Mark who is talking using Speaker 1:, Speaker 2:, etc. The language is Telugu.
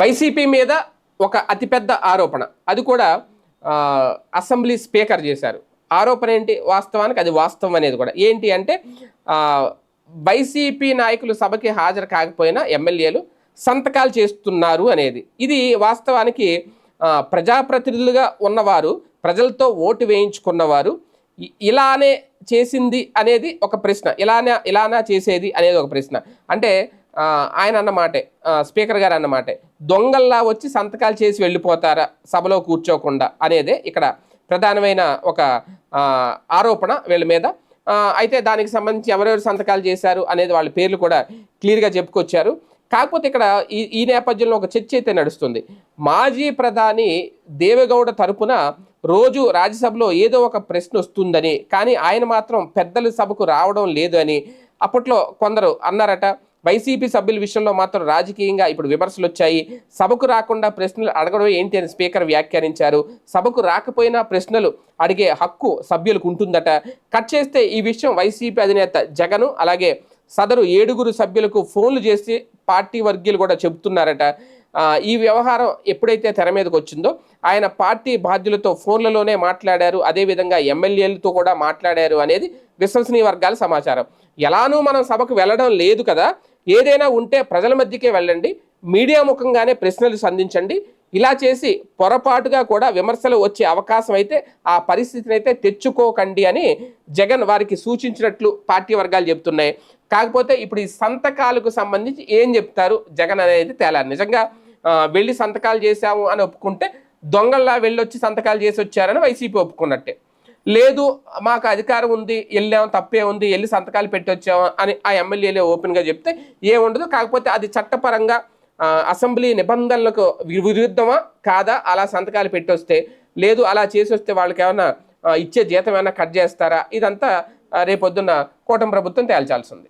Speaker 1: వైసీపీ మీద ఒక అతిపెద్ద ఆరోపణ. అది కూడా అసెంబ్లీ స్పీకర్ చేశారు. ఆరోపణ ఏంటి? వాస్తవానికి అది వాస్తవం అనేది కూడా. ఏంటి అంటే వైసీపీ నాయకులు సభకి హాజరు కాకపోయినా ఎమ్మెల్యేలు సంతకాలు చేస్తున్నారు అనేది. ఇది వాస్తవానికి ప్రజాప్రతినిధులుగా ఉన్నవారు ప్రజలతో ఓటు వేయించుకున్నవారు ఇలానే చేసింది అనేది ఒక ప్రశ్న. ఇలానే ఇలానా చేసేది అనేది ఒక ప్రశ్న. అంటే ఆయన అన్నమాటే స్పీకర్ గారు అన్నమాటే దొంగల్లా వచ్చి సంతకాలు చేసి వెళ్ళిపోతారా సభలో కూర్చోకుండా అనేదే ఇక్కడ ప్రధానమైన ఒక ఆరోపణ వీళ్ళ మీద. అయితే దానికి సంబంధించి ఎవరెవరు సంతకాలు చేశారు అనేది వాళ్ళ పేర్లు కూడా క్లియర్గా చెప్పుకొచ్చారు. కాకపోతే ఇక్కడ ఈ ఈ నేపథ్యంలో ఒక చర్చ అయితే నడుస్తుంది. మాజీ ప్రధాని దేవగౌడ తరపున రోజు రాజ్యసభలో ఏదో ఒక ప్రశ్న వస్తుందని కానీ ఆయన మాత్రం పెద్దల సభకు రావడం లేదు అని అప్పట్లో కొందరు అన్నారట. వైసీపీ సభ్యుల విషయంలో మాత్రం రాజకీయంగా ఇప్పుడు విమర్శలు వచ్చాయి. సభకు రాకుండా ప్రశ్నలు అడగడం ఏంటి అని స్పీకర్ వ్యాఖ్యానించారు. సభకు రాకపోయినా ప్రశ్నలు అడిగే హక్కు సభ్యులకు ఉంటుందట. కట్ చేస్తే ఈ విషయం వైసీపీ అధినేత జగను అలాగే సదరు ఏడుగురు సభ్యులకు ఫోన్లు చేసి పార్టీ వర్గీయులు కూడా చెబుతున్నారట. ఈ వ్యవహారం ఎప్పుడైతే తెర మీదకి వచ్చిందో ఆయన పార్టీ బాధ్యులతో ఫోన్లలోనే మాట్లాడారు. అదేవిధంగా ఎమ్మెల్యేలతో కూడా మాట్లాడారు అనేది విశ్వసనీయ వర్గాల సమాచారం. ఎలానూ మనం సభకు వెళ్ళడం లేదు కదా. ఏదైనా ఉంటే ప్రజల మధ్యకే వెళ్ళండి. మీడియా ముఖంగానే ప్రశ్నలు సంధించండి. ఇలా చేసి పొరపాటుగా కూడా విమర్శలు వచ్చే అవకాశం అయితే ఆ పరిస్థితిని అయితే తెచ్చుకోకండి అని జగన్ వారికి సూచించినట్లు పార్టీ వర్గాలు చెప్తున్నాయి కాకపోతే ఇప్పుడు ఈ సంతకాలకు సంబంధించి ఏం చెప్తారు జగన్ అనేది తేలాలి. నిజంగా వెళ్ళి సంతకాలు చేశాము అని ఒప్పుకుంటే దొంగల్లా వెళ్ళొచ్చి సంతకాలు చేసి వచ్చారని వైసీపీ ఒప్పుకున్నట్టే. లేదు మాకు అధికారం ఉంది వెళ్ళాం తప్పే ఉంది వెళ్ళి సంతకాలు పెట్టొచ్చాం అని ఆ ఎమ్మెల్యేలే ఓపెన్గా చెప్తే ఏముండదు కాకపోతే అది చట్టపరంగా అసెంబ్లీ నిబంధనలకు విరుద్ధమా? కాదా? అలా సంతకాలు పెట్టొస్తే లేదు అలా చేసి వస్తే వాళ్ళకి ఏమైనా ఇచ్చే జీతం ఏమైనా కట్ చేస్తారా? ఇదంతా రేపొద్దున కూటమి ప్రభుత్వం తేల్చాల్సి ఉంది.